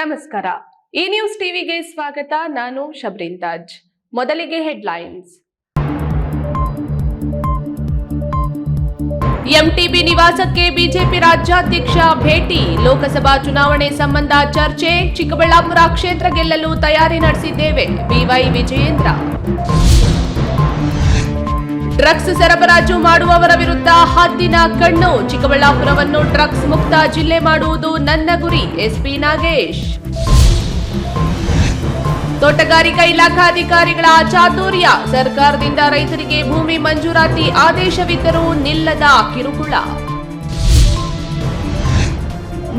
ನಮಸ್ಕಾರ. ಈ ನ್ಯೂಸ್ ಟಿವಿಗೆ ಸ್ವಾಗತ. ನಾನು ಶಬ್ರಿನ್ ತಾಜ್. ಮೊದಲಿಗೆ ಹೆಡ್ಲೈನ್ಸ್. ಎಂಟಿಬಿ ನಿವಾಸಕ್ಕೆ ಬಿಜೆಪಿ ರಾಜ್ಯಾಧ್ಯಕ್ಷ ಭೇಟಿ. ಲೋಕಸಭಾ ಚುನಾವಣೆ ಸಂಬಂಧ ಚರ್ಚೆ. ಚಿಕ್ಕಬಳ್ಳಾಪುರ ಕ್ಷೇತ್ರ ಗೆಲ್ಲಲು ತಯಾರಿ ನಡೆಸಿದ್ದೇವೆ. ಬಿವೈ ವಿಜಯೇಂದ್ರ. ಡ್ರಗ್ಸ್ ಸರಬರಾಜು ಮಾಡುವವರ ವಿರುದ್ಧ ಹದ್ದಿನ ಕಣ್ಣು. ಚಿಕ್ಕಬಳ್ಳಾಪುರವನ್ನು ಡ್ರಗ್ಸ್ ಮುಕ್ತ ಜಿಲ್ಲೆ ಮಾಡುವುದು ನನ್ನ ಗುರಿ, ಎಸ್ಪಿ ನಾಗೇಶ್. ತೋಟಗಾರಿಕಾ ಇಲಾಖಾಧಿಕಾರಿಗಳ ಚಾತುರ್ಯ, ಸರ್ಕಾರದಿಂದ ರೈತರಿಗೆ ಭೂಮಿ ಮಂಜೂರಾತಿ ಆದೇಶವಿದ್ದರೂ ನಿಲ್ಲದ ಕಿರುಕುಳ.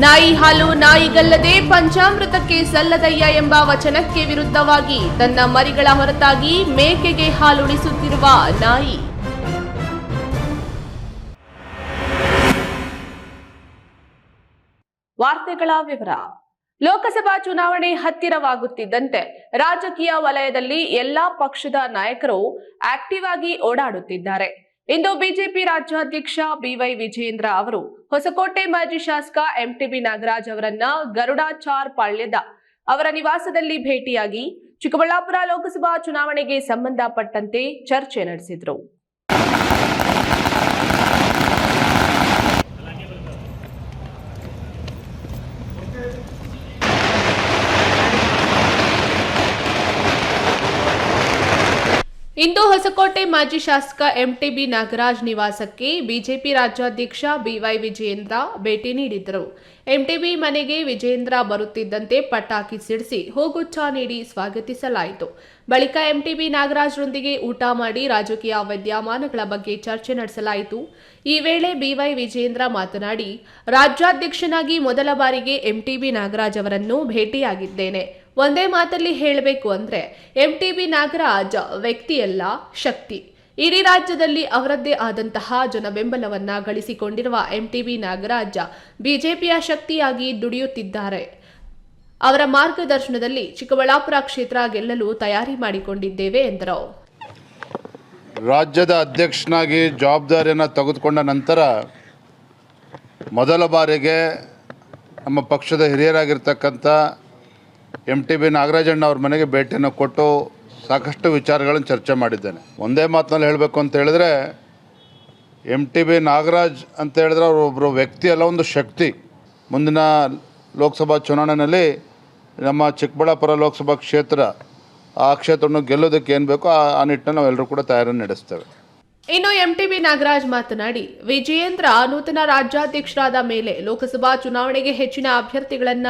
ನಾಯಿ ಹಾಲು ನಾಯಿಗಲ್ಲದೆ ಪಂಚಾಮೃತಕ್ಕೆ ಸಲ್ಲದಯ್ಯ ಎಂಬ ವಚನಕ್ಕೆ ವಿರುದ್ಧವಾಗಿ ತನ್ನ ಮರಿಗಳ ಹೊರತಾಗಿ ಮೇಕೆಗೆ ಹಾಲುಣಿಸುತ್ತಿರುವ ನಾಯಿ. ವಾರ್ತೆಗಳ ವಿವರ. ಲೋಕಸಭಾ ಚುನಾವಣೆ ಹತ್ತಿರವಾಗುತ್ತಿದ್ದಂತೆ ರಾಜಕೀಯ ವಲಯದಲ್ಲಿ ಎಲ್ಲಾ ಪಕ್ಷದ ನಾಯಕರು ಆಕ್ಟಿವ್ ಆಗಿ ಓಡಾಡುತ್ತಿದ್ದಾರೆ. ಇಂದು ಬಿಜೆಪಿ ರಾಜ್ಯಾಧ್ಯಕ್ಷ ಬಿವೈ ವಿಜಯೇಂದ್ರ ಅವರು ಹೊಸಕೋಟೆ ಮಾಜಿ ಶಾಸಕ ಎಂಟಿಬಿ ನಾಗರಾಜ್ ಅವರನ್ನ ಗರುಡಾಚಾರ್ ಪಾಳ್ಯದ ಅವರ ನಿವಾಸದಲ್ಲಿ ಭೇಟಿಯಾಗಿ ಚಿಕ್ಕಬಳ್ಳಾಪುರ ಲೋಕಸಭಾ ಚುನಾವಣೆಗೆ ಸಂಬಂಧಪಟ್ಟಂತೆ ಚರ್ಚೆ ನಡೆಸಿದ್ರು. ಇಂದು ಹೊಸಕೋಟೆ ಮಾಜಿ ಶಾಸಕ ಎಂಟಿಬಿ ನಾಗರಾಜ್ ನಿವಾಸಕ್ಕೆ ಬಿಜೆಪಿ ರಾಜ್ಯಾಧ್ಯಕ್ಷ ಬಿವೈ ವಿಜಯೇಂದ್ರ ಭೇಟಿ ನೀಡಿದ್ದರು. ಎಂಟಿಬಿ ಮನೆಗೆ ವಿಜಯೇಂದ್ರ ಬರುತ್ತಿದ್ದಂತೆ ಪಟಾಕಿ ಸಿಡಿಸಿ ಹೂಗುಚ್ಛ ನೀಡಿ ಸ್ವಾಗತಿಸಲಾಯಿತು. ಬಳಿಕ ಎಂಟಿಬಿ ನಾಗರಾಜ್ರೊಂದಿಗೆ ಊಟ ಮಾಡಿ ರಾಜಕೀಯ ವಿದ್ಯಮಾನಗಳ ಬಗ್ಗೆ ಚರ್ಚೆ ನಡೆಸಲಾಯಿತು. ಈ ವೇಳೆ ಬಿವೈ ವಿಜಯೇಂದ್ರ ಮಾತನಾಡಿ, ರಾಜ್ಯಾಧ್ಯಕ್ಷನಾಗಿ ಮೊದಲ ಬಾರಿಗೆ ಎಂಟಿಬಿ ನಾಗರಾಜ್ ಅವರನ್ನು ಭೇಟಿಯಾಗಿದ್ದೇನೆ. ಒಂದೇ ಮಾತಲ್ಲಿ ಹೇಳಬೇಕು ಅಂದ್ರೆ ಬಿ ನಾಗರಾಜ್ ವ್ಯಕ್ತಿಯಲ್ಲ, ಶಕ್ತಿ. ಇಡೀ ರಾಜ್ಯದಲ್ಲಿ ಅವರದ್ದೇ ಆದಂತಹ ಜನ ಬೆಂಬಲವನ್ನ ಗಳಿಸಿಕೊಂಡಿರುವ ಬಿ ನಾಗರಾಜ್ ಬಿಜೆಪಿಯ ಶಕ್ತಿಯಾಗಿ ದುಡಿಯುತ್ತಿದ್ದಾರೆ. ಅವರ ಮಾರ್ಗದರ್ಶನದಲ್ಲಿ ಚಿಕ್ಕಬಳ್ಳಾಪುರ ಕ್ಷೇತ್ರ ಗೆಲ್ಲಲು ತಯಾರಿ ಮಾಡಿಕೊಂಡಿದ್ದೇವೆ ಎಂದರು. ರಾಜ್ಯದ ಅಧ್ಯಕ್ಷನಾಗಿ ಜವಾಬ್ದಾರಿಯನ್ನು ತೆಗೆದುಕೊಂಡ ನಂತರ ಮೊದಲ ಬಾರಿಗೆ ನಮ್ಮ ಪಕ್ಷದ ಹಿರಿಯರಾಗಿರ್ತಕ್ಕಂಥ ಎಂ ಟಿ ಬಿ ನಾಗರಾಜಣ್ಣ ಅವ್ರ ಮನೆಗೆ ಭೇಟಿಯನ್ನು ಕೊಟ್ಟು ಸಾಕಷ್ಟು ವಿಚಾರಗಳನ್ನು ಚರ್ಚೆ ಮಾಡಿದ್ದೇನೆ. ಒಂದೇ ಮಾತಿನಲ್ಲಿ ಹೇಳಬೇಕು ಅಂತ ಹೇಳಿದ್ರೆ ಎಂ ಟಿ ಬಿ ನಾಗರಾಜ್ ಅಂತ ಹೇಳಿದ್ರೆ ಅವರು ಒಬ್ಬರು ವ್ಯಕ್ತಿ ಅಲ್ಲ, ಒಂದು ಶಕ್ತಿ. ಮುಂದಿನ ಲೋಕಸಭಾ ಚುನಾವಣೆಯಲ್ಲಿ ನಮ್ಮ ಚಿಕ್ಕಬಳ್ಳಾಪುರ ಲೋಕಸಭಾ ಕ್ಷೇತ್ರ, ಆ ಕ್ಷೇತ್ರವನ್ನು ಗೆಲ್ಲೋದಕ್ಕೆ ಏನು ಬೇಕೋ ಆ ನಿಟ್ಟಿನಲ್ಲಿ ನಾವೆಲ್ಲರೂ ಕೂಡ ತಯಾರಿ ನಡೆಸ್ತೇವೆ. ಇನ್ನು ಎಂಟಿಬಿ ನಾಗರಾಜ್ ಮಾತನಾಡಿ, ವಿಜಯೇಂದ್ರ ನೂತನ ರಾಜ್ಯಾಧ್ಯಕ್ಷರಾದ ಮೇಲೆ ಲೋಕಸಭಾ ಚುನಾವಣೆಗೆ ಹೆಚ್ಚಿನ ಅಭ್ಯರ್ಥಿಗಳನ್ನ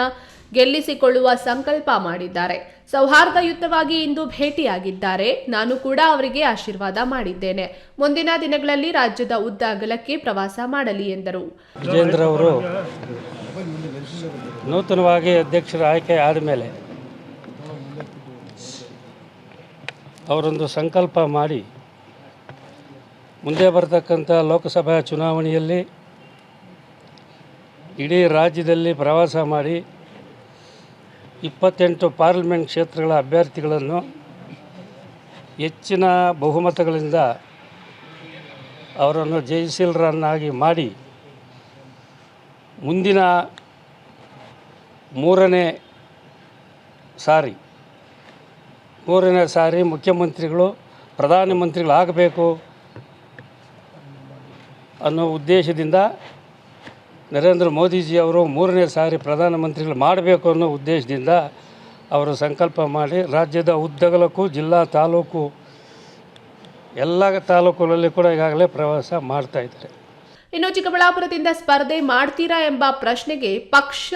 ಗೆಲ್ಲಿಸಿಕೊಳ್ಳುವ ಸಂಕಲ್ಪ ಮಾಡಿದ್ದಾರೆ. ಸೌಹಾರ್ದಯುತವಾಗಿ ಇಂದು ಭೇಟಿಯಾಗಿದ್ದಾರೆ. ನಾನು ಕೂಡ ಅವರಿಗೆ ಆಶೀರ್ವಾದ ಮಾಡಿದ್ದೇನೆ. ಮುಂದಿನ ದಿನಗಳಲ್ಲಿ ರಾಜ್ಯದ ಉದ್ದ ಅಗಲಕ್ಕೆ ಪ್ರವಾಸ ಮಾಡಲಿ ಎಂದರು. ಅವರು ನೂತನವಾಗಿ ಅಧ್ಯಕ್ಷರ ಆಯ್ಕೆ ಆದಮೇಲೆ ಅವರೊಂದು ಸಂಕಲ್ಪ ಮಾಡಿ ಮುಂದೆ ಬರತಕ್ಕಂಥ ಲೋಕಸಭಾ ಚುನಾವಣೆಯಲ್ಲಿ ಇಡೀ ರಾಜ್ಯದಲ್ಲಿ ಪ್ರವಾಸ ಮಾಡಿ ಇಪ್ಪತ್ತೆಂಟು ಪಾರ್ಲಿಮೆಂಟ್ ಕ್ಷೇತ್ರಗಳ ಅಭ್ಯರ್ಥಿಗಳನ್ನು ಹೆಚ್ಚಿನ ಬಹುಮತಗಳಿಂದ ಅವರನ್ನು ಜಯಶೀಲರನ್ನಾಗಿ ಮಾಡಿ ಮುಂದಿನ ಮೂರನೇ ಸಾರಿ ಮೂರನೇ ಸಾರಿ ಮುಖ್ಯಮಂತ್ರಿಗಳು ಪ್ರಧಾನಮಂತ್ರಿಗಳಾಗಬೇಕು ಅನ್ನೋ ಉದ್ದೇಶದಿಂದ ನರೇಂದ್ರ ಮೋದಿಜಿ ಅವರು ಮೂರನೇ ಸಾರಿ ಪ್ರಧಾನಮಂತ್ರಿಗಳು ಮಾಡಬೇಕು ಅನ್ನೋ ಉದ್ದೇಶದಿಂದ ಅವರು ಸಂಕಲ್ಪ ಮಾಡಿ ರಾಜ್ಯದ ಉದ್ದಗಲಕ್ಕೂ ಜಿಲ್ಲಾ ತಾಲೂಕು, ಎಲ್ಲ ತಾಲೂಕುಗಳಲ್ಲಿ ಕೂಡ ಈಗಾಗಲೇ ಪ್ರವಾಸ ಮಾಡ್ತಾ ಇದ್ದಾರೆ. ಇನ್ನು ಚಿಕ್ಕಬಳ್ಳಾಪುರದಿಂದ ಸ್ಪರ್ಧೆ ಮಾಡ್ತೀರಾ ಎಂಬ ಪ್ರಶ್ನೆಗೆ ಪಕ್ಷ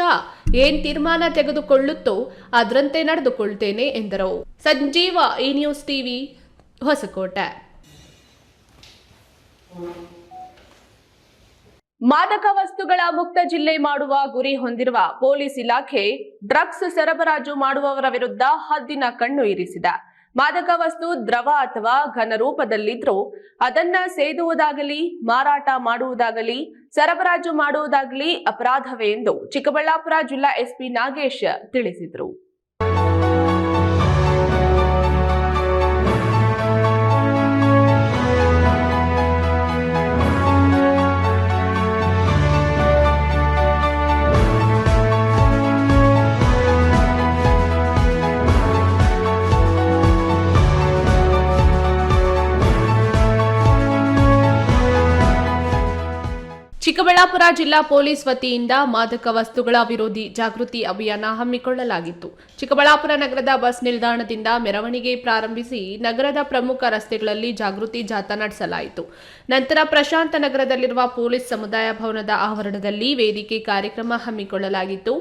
ಏನ್ ತೀರ್ಮಾನ ತೆಗೆದುಕೊಳ್ಳುತ್ತೋ ಅದರಂತೆ ನಡೆದುಕೊಳ್ತೇನೆ ಎಂದರು. ಸಂಜೀವ ಈ ನ್ಯೂಸ್ ಟಿವಿ ಹೊಸಕೋಟೆ. ಮಾದಕ ವಸ್ತುಗಳ ಮುಕ್ತ ಜಿಲ್ಲೆ ಮಾಡುವ ಗುರಿ ಹೊಂದಿರುವ ಪೊಲೀಸ್ ಇಲಾಖೆ ಡ್ರಗ್ಸ್ ಸರಬರಾಜು ಮಾಡುವವರ ವಿರುದ್ಧ ಹದ್ದಿನ ಕಣ್ಣು ಇರಿಸಿದೆ. ಮಾದಕ ವಸ್ತು, ದ್ರವ ಅಥವಾ ಘನ ರೂಪದಲ್ಲಿದ್ರೂ ಅದನ್ನ ಸೇದುವುದಾಗಲಿ, ಮಾರಾಟ ಮಾಡುವುದಾಗಲಿ, ಸರಬರಾಜು ಮಾಡುವುದಾಗಲಿ ಅಪರಾಧವೇ ಎಂದು ಚಿಕ್ಕಬಳ್ಳಾಪುರ ಜಿಲ್ಲಾ ಎಸ್ಪಿ ನಾಗೇಶ್ ತಿಳಿಸಿದರು. ಚಿಕ್ಕಬಳ್ಳಾಪುರ ಜಿಲ್ಲಾ ಪೊಲೀಸ್ ವತಿಯಿಂದ ಮಾದಕ ವಸ್ತುಗಳ ವಿರೋಧಿ ಜಾಗೃತಿ ಅಭಿಯಾನ ಹಮ್ಮಿಕೊಳ್ಳಲಾಗಿತ್ತು. ಚಿಕ್ಕಬಳ್ಳಾಪುರ ನಗರದ ಬಸ್ ನಿಲ್ದಾಣದಿಂದ ಮೆರವಣಿಗೆ ಪ್ರಾರಂಭಿಸಿ ನಗರದ ಪ್ರಮುಖ ರಸ್ತೆಗಳಲ್ಲಿ ಜಾಗೃತಿ ಜಾಥಾ ನಡೆಸಲಾಯಿತು. ನಂತರ ಪ್ರಶಾಂತ ನಗರದಲ್ಲಿರುವ ಪೊಲೀಸ್ ಸಮುದಾಯ ಭವನದ ಆವರಣದಲ್ಲಿ ವೇದಿಕೆ ಕಾರ್ಯಕ್ರಮ ಹಮ್ಮಿಕೊಳ್ಳಲಾಗಿತ್ತು.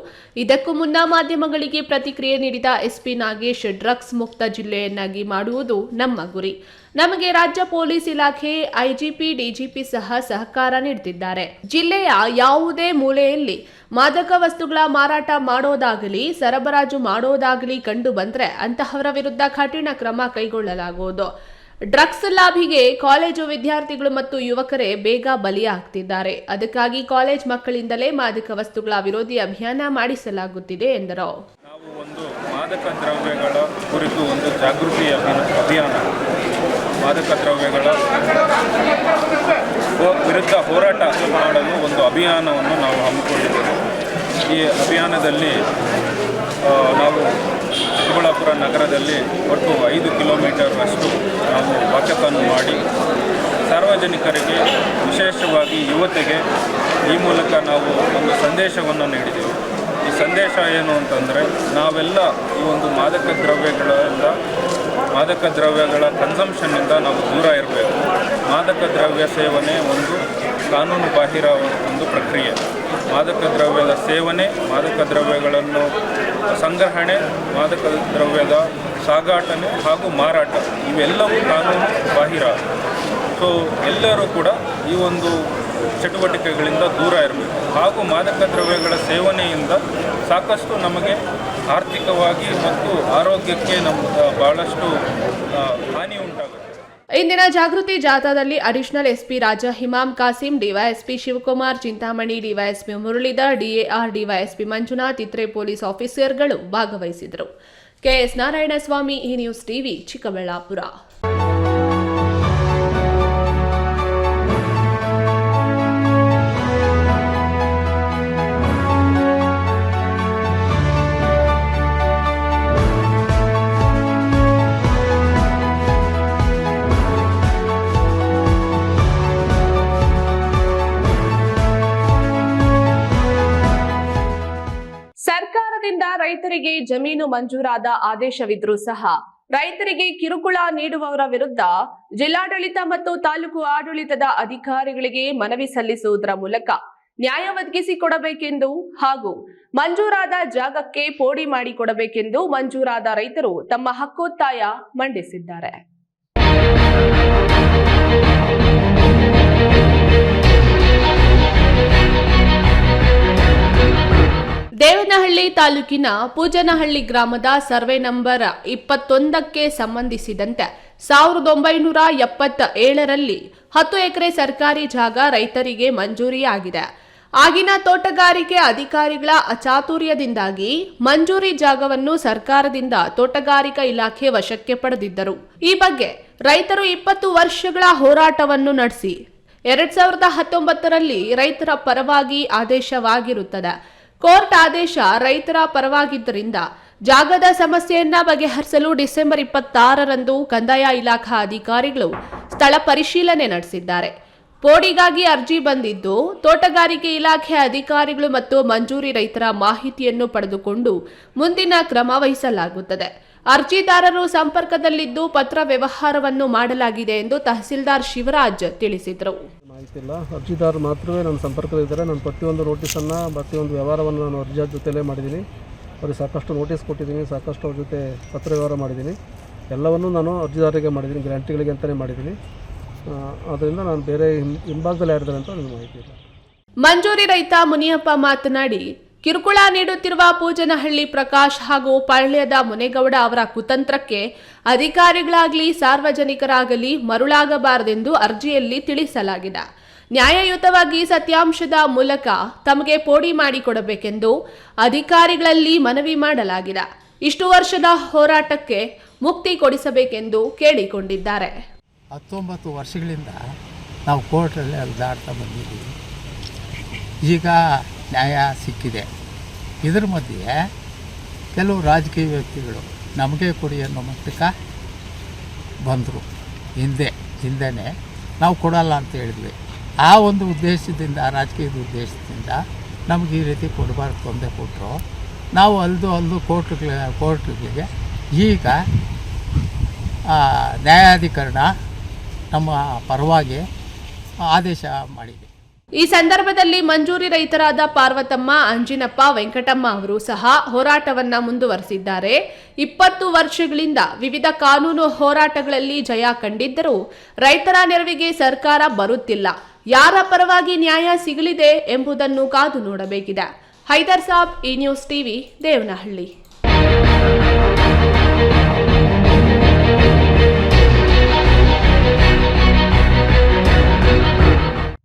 ಇದಕ್ಕೂ ಮುನ್ನ ಮಾಧ್ಯಮಗಳಿಗೆ ಪ್ರತಿಕ್ರಿಯೆ ನೀಡಿದ ಎಸ್ಪಿ ನಾಗೇಶ್, ಡ್ರಗ್ಸ್ ಮುಕ್ತ ಜಿಲ್ಲೆಯನ್ನಾಗಿ ಮಾಡುವುದು ನಮ್ಮ ಗುರಿ. ನಮಗೆ ರಾಜ್ಯ ಪೊಲೀಸ್ ಇಲಾಖೆ, ಐಜಿಪಿ, ಡಿಜಿಪಿ ಸಹ ಸಹಕಾರ ನೀಡುತ್ತಿದ್ದಾರೆ ಜಿಲ್ಲೆಯ ಯಾವುದೇ ಮೂಲೆಯಲ್ಲಿ ಮಾದಕ ವಸ್ತುಗಳ ಮಾರಾಟ ಮಾಡೋದಾಗಲಿ, ಸರಬರಾಜು ಮಾಡೋದಾಗಲಿ ಕಂಡು ಬಂದರೆ ಅಂತಹವರ ವಿರುದ್ಧ ಕಠಿಣ ಕ್ರಮ ಕೈಗೊಳ್ಳಲಾಗುವುದು. ಡ್ರಗ್ಸ್ ಲಾಭಿಗೆ ಕಾಲೇಜು ವಿದ್ಯಾರ್ಥಿಗಳು ಮತ್ತು ಯುವಕರೇ ಬೇಗ ಬಲಿಯಾಗ್ತಿದ್ದಾರೆ. ಅದಕ್ಕಾಗಿ ಕಾಲೇಜ್ ಮಕ್ಕಳಿಂದಲೇ ಮಾದಕ ವಸ್ತುಗಳ ವಿರೋಧಿ ಅಭಿಯಾನ ಮಾಡಿಸಲಾಗುತ್ತಿದೆ ಎಂದರು. ಒಂದು ಮಾದಕ ದ್ರವ್ಯಗಳ ಕುರಿತು ಒಂದು ಜಾಗೃತಿ ಅಭಿಯಾನ. ಮಾದಕ ದ್ರವ್ಯಗಳ ವಿರುದ್ಧ ಹೋರಾಟ ಮಾಡಲು ಒಂದು ಅಭಿಯಾನವನ್ನು ನಾವು ಹಮ್ಮಿಕೊಂಡಿದ್ದೇವೆ. ಈ ಅಭಿಯಾನದಲ್ಲಿ ನಾವು ಚಿಕ್ಕಬಳ್ಳಾಪುರ ನಗರದಲ್ಲಿ ಒಟ್ಟು ಐದು ಕಿಲೋಮೀಟರ್ ಅಷ್ಟು ನಾವು ವಾಕಥಾನ್ ಮಾಡಿ, ಸಾರ್ವಜನಿಕರಿಗೆ ವಿಶೇಷವಾಗಿ ಯುವತೆಗೆ ಈ ಮೂಲಕ ನಾವು ಒಂದು ಸಂದೇಶವನ್ನು ನೀಡಿದೆವು ಸಂದೇಶ ಏನು ಅಂತಂದರೆ, ನಾವೆಲ್ಲ ಈ ಒಂದು ಮಾದಕ ದ್ರವ್ಯಗಳಿಂದ, ಮಾದಕ ದ್ರವ್ಯಗಳ ಕನ್ಸಂಪ್ಷನ್ನಿಂದ ನಾವು ದೂರ ಇರಬೇಕು. ಮಾದಕ ದ್ರವ್ಯ ಸೇವನೆ ಒಂದು ಕಾನೂನು ಬಾಹಿರ ಒಂದು ಪ್ರಕ್ರಿಯೆ. ಮಾದಕ ದ್ರವ್ಯದ ಸೇವನೆ, ಮಾದಕ ದ್ರವ್ಯಗಳನ್ನು ಸಂಗ್ರಹಣೆ, ಮಾದಕ ದ್ರವ್ಯದ ಸಾಗಾಟನೆ ಹಾಗೂ ಮಾರಾಟ, ಇವೆಲ್ಲವೂ ಕಾನೂನು ಬಾಹಿರ. ಸೊ ಎಲ್ಲರೂ ಕೂಡ ಈ ಒಂದು ಚಟುವಟಿಕೆಗಳಿಂದ ದೂರ ಇರಬೇಕು. ಹಾಗೂ ಮಾದಕ ದ್ರವ್ಯಗಳ ಸೇವನೆಯಿಂದ ಸಾಕಷ್ಟು ನಮಗೆ ಆರ್ಥಿಕವಾಗಿ ಮತ್ತು ಆರೋಗ್ಯಕ್ಕೆ ನಮ್ಮ ಬಹಳಷ್ಟು ಹಾನಿ ಉಂಟಾಗುತ್ತೆ. ಇಂದಿನ ಜಾಗೃತಿ ಜಾಥಾದಲ್ಲಿ additional SP Raja Imam Kasim, DYSP Shivakumar Chintamani, DYSP Muralidhar, DAR, DYSP Manjunath, ಇತರೆ ಪೊಲೀಸ್ ಆಫೀಸರ್ಗಳು ಭಾಗವಹಿಸಿದರು ಕೆಎಸ್ ನಾರಾಯಣಸ್ವಾಮಿ ಈ ನ್ಯೂಸ್ ಟಿವಿ, ಚಿಕ್ಕಬಳ್ಳಾಪುರ. ರೈತರಿಗೆ ಜಮೀನು ಮಂಜೂರಾದ ಆದೇಶವಿದ್ರೂ ಸಹ ರೈತರಿಗೆ ಕಿರುಕುಳ ನೀಡುವವರ ವಿರುದ್ಧ ಜಿಲ್ಲಾಡಳಿತ ಮತ್ತು ತಾಲೂಕು ಆಡಳಿತದ ಅಧಿಕಾರಿಗಳಿಗೆ ಮನವಿ ಸಲ್ಲಿಸುವುದರ ಮೂಲಕ ನ್ಯಾಯ ಒದಗಿಸಿಕೊಡಬೇಕೆಂದು ಹಾಗೂ ಮಂಜೂರಾದ ಜಾಗಕ್ಕೆ ಪೋಡಿ ಮಾಡಿಕೊಡಬೇಕೆಂದು ಮಂಜೂರಾದ ರೈತರು ತಮ್ಮ ಹಕ್ಕೊತ್ತಾಯ ಮಂಡಿಸಿದ್ದಾರೆ. ದೇವನಹಳ್ಳಿ ತಾಲೂಕಿನ ಪೂಜನಹಳ್ಳಿ ಗ್ರಾಮದ ಸರ್ವೆ ನಂಬರ್ ಇಪ್ಪತ್ತೊಂದಕ್ಕೆ ಸಂಬಂಧಿಸಿದಂತೆ ಸಾವಿರದ ಒಂಬೈನೂರ ಎಪ್ಪತ್ತ ಏಳರಲ್ಲಿ ಹತ್ತು ಎಕರೆ ಸರ್ಕಾರಿ ಜಾಗ ರೈತರಿಗೆ ಮಂಜೂರಿಯಾಗಿದೆ. ಆಗಿನ ತೋಟಗಾರಿಕೆ ಅಧಿಕಾರಿಗಳ ಅಚಾತುರ್ಯದಿಂದಾಗಿ ಮಂಜೂರಿ ಜಾಗವನ್ನು ಸರ್ಕಾರದಿಂದ ತೋಟಗಾರಿಕಾ ಇಲಾಖೆ ವಶಕ್ಕೆ ಪಡೆದಿದ್ದರು. ಈ ಬಗ್ಗೆ ರೈತರು ಇಪ್ಪತ್ತು ವರ್ಷಗಳ ಹೋರಾಟವನ್ನು ನಡೆಸಿ, ಎರಡ್ ಸಾವಿರದ ಹತ್ತೊಂಬತ್ತರಲ್ಲಿ ರೈತರ ಪರವಾಗಿ ಆದೇಶವಾಗಿರುತ್ತದೆ. ಕೋರ್ಟ್ ಆದೇಶ ರೈತರ ಪರವಾಗಿದ್ದರಿಂದ ಜಾಗದ ಸಮಸ್ಯೆಯನ್ನ ಬಗೆಹರಿಸಲು ಡಿಸೆಂಬರ್ ಇಪ್ಪತ್ತಾರರಂದು ಕಂದಾಯ ಇಲಾಖಾ ಅಧಿಕಾರಿಗಳು ಸ್ಥಳ ಪರಿಶೀಲನೆ ನಡೆಸಿದ್ದಾರೆ. ಪೋಡಿಗಾಗಿ ಅರ್ಜಿ ಬಂದಿದ್ದು, ತೋಟಗಾರಿಕೆ ಇಲಾಖೆ ಅಧಿಕಾರಿಗಳು ಮತ್ತು ಮಂಜೂರಿ ರೈತರ ಮಾಹಿತಿಯನ್ನು ಪಡೆದುಕೊಂಡು ಮುಂದಿನ ಕ್ರಮ ವಹಿಸಲಾಗುತ್ತದೆ. ಅರ್ಜಿದಾರರು ಸಂಪರ್ಕದಲ್ಲಿದ್ದು ಪತ್ರ ವ್ಯವಹಾರವನ್ನು ಮಾಡಲಾಗಿದೆ ಎಂದು ತಹಸೀಲ್ದಾರ್ ಶಿವರಾಜ್ ತಿಳಿಸಿದರು. ಮಾಹಿತಿ ಇಲ್ಲ ಅರ್ಜಿದಾರರು ಮಾತ್ರವೇ ನನ್ನ ಸಂಪರ್ಕದಲ್ಲಿದ್ದಾರೆ. ನಾನು ಪ್ರತಿಯೊಂದು ನೋಟಿಸನ್ನು ಪ್ರತಿಯೊಂದು ವ್ಯವಹಾರವನ್ನು ನಾನು ಅರ್ಜಿಯ ಜೊತೆಲೇ ಮಾಡಿದ್ದೀನಿ. ಅವ್ರಿಗೆ ಸಾಕಷ್ಟು ನೋಟಿಸ್ ಕೊಟ್ಟಿದ್ದೀನಿ ಸಾಕಷ್ಟು ಅವ್ರ ಜೊತೆ ಪತ್ರ ವ್ಯವಹಾರ ಮಾಡಿದ್ದೀನಿ. ಎಲ್ಲವನ್ನೂ ನಾನು ಅರ್ಜಿದಾರರಿಗೆ ಮಾಡಿದ್ದೀನಿ ಗ್ಯಾರಂಟಿಗಳಿಗೆ ಅಂತಲೇ ಮಾಡಿದ್ದೀನಿ. ಅದರಿಂದ ಆದ್ದರಿಂದ ನಾನು ಬೇರೆ ಹಿಂಭಾಗದಲ್ಲಿ ಯಾರಿದ್ದಾರೆ ಅಂತ ನನಗೆ ಮಾಹಿತಿ ಇಲ್ಲ. ಮಂಜೂರಿ ರೈತ ಮುನಿಯಪ್ಪ ಮಾತನಾಡಿ ಕಿರುಕುಳ ನೀಡುತ್ತಿರುವ ಪೂಜನಹಳ್ಳಿ ಪ್ರಕಾಶ್ ಹಾಗೂ ಪಾಳ್ಯದ ಮುನೇಗೌಡ ಅವರ ಕುತಂತ್ರಕ್ಕೆ ಅಧಿಕಾರಿಗಳಾಗಲಿ ಸಾರ್ವಜನಿಕರಾಗಲಿ ಮರುಳಾಗಬಾರದೆಂದು ಅರ್ಜಿಯಲ್ಲಿ ತಿಳಿಸಲಾಗಿದೆ. ನ್ಯಾಯಯುತವಾಗಿ ಸತ್ಯಾಂಶದ ಮೂಲಕ ತಮಗೆ ಪೋಡಿ ಮಾಡಿಕೊಡಬೇಕೆಂದು ಅಧಿಕಾರಿಗಳಲ್ಲಿ ಮನವಿ ಮಾಡಲಾಗಿದೆ. ಇಷ್ಟು ವರ್ಷದ ಹೋರಾಟಕ್ಕೆ ಮುಕ್ತಿ ಕೊಡಿಸಬೇಕೆಂದು ಕೇಳಿಕೊಂಡಿದ್ದಾರೆ. ಹತ್ತೊಂಬತ್ತು ವರ್ಷಗಳಿಂದ ನಾವು ಕೋರ್ಟಲ್ಲಿ ಅಲ್ದಾಡ್ತಾ ಬಂದಿದ್ದೀವಿ. ಈಗ ನ್ಯಾಯ ಸಿಕ್ಕಿದೆ. ಇದರ ಮಧ್ಯೆ ಕೆಲವು ರಾಜಕೀಯ ವ್ಯಕ್ತಿಗಳು ನಮಗೆ ಕೊಡಿ ಅನ್ನೋ ಮಟ್ಟಕ್ಕೆ ಬಂದರು. ಹಿಂದೆ, ಹಿಂದೆನೇ ನಾವು ಕೊಡಲ್ಲ ಅಂತ ಹೇಳಿದ್ವಿ. ಆ ಒಂದು ಉದ್ದೇಶದಿಂದ ರಾಜಕೀಯದ ಉದ್ದೇಶದಿಂದ ನಮಗೆ ಈ ರೀತಿ ಕೊಡಬಾರ್ದು ತೊಂದರೆ ಕೊಟ್ಟರು ನಾವು ಅಲ್ದು ಅಲ್ದು ಕೋರ್ಟ್ಗಳ, ಕೋರ್ಟ್ಗಳಿಗೆ ಈಗ ನ್ಯಾಯಾಧಿಕರಣ ನಮ್ಮ ಪರವಾಗಿ ಆದೇಶ ಮಾಡಿದೆ. ಈ ಸಂದರ್ಭದಲ್ಲಿ ಮಂಜೂರಿ ರೈತರಾದ ಪಾರ್ವತಮ್ಮ, ಅಂಜಿನಪ್ಪ, ವೆಂಕಟಮ್ಮ ಅವರು ಸಹ ಹೋರಾಟವನ್ನ ಮುಂದುವರೆಸಿದ್ದಾರೆ. ಇಪ್ಪತ್ತು ವರ್ಷಗಳಿಂದ ವಿವಿಧ ಕಾನೂನು ಹೋರಾಟಗಳಲ್ಲಿ ಜಯ ಕಂಡಿದ್ದರೂ ರೈತರ ನೆರವಿಗೆ ಸರ್ಕಾರ ಬರುತ್ತಿಲ್ಲ. ಯಾರ ಪರವಾಗಿ ನ್ಯಾಯ ಸಿಗಲಿದೆ ಎಂಬುದನ್ನು ಕಾದು ನೋಡಬೇಕಿದೆ. ಹೈದರ್ ಸಾಬ್ ಈ ನ್ಯೂಸ್ ಟಿವಿ, ದೇವನಹಳ್ಳಿ.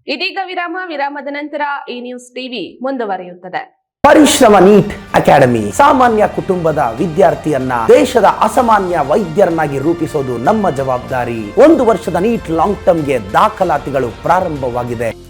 ಇದೀಗ ವಿರಾಮ, ವಿರಾಮದ ನಂತರ ಈ ನ್ಯೂಸ್ ಟಿವಿ ಮುಂದುವರಿಯುತ್ತದೆ. ಪರಿಶ್ರಮ ನೀಟ್ ಅಕಾಡೆಮಿ, ಸಾಮಾನ್ಯ ಕುಟುಂಬದ ವಿದ್ಯಾರ್ಥಿಯನ್ನ ದೇಶದ ಅಸಾಮಾನ್ಯ ವೈದ್ಯರನ್ನಾಗಿ ರೂಪಿಸೋದು ನಮ್ಮ ಜವಾಬ್ದಾರಿ. ಒಂದು ವರ್ಷದ ನೀಟ್ ಲಾಂಗ್ ಟರ್ಮ್ಗೆ ದಾಖಲಾತಿಗಳು ಪ್ರಾರಂಭವಾಗಿದೆ.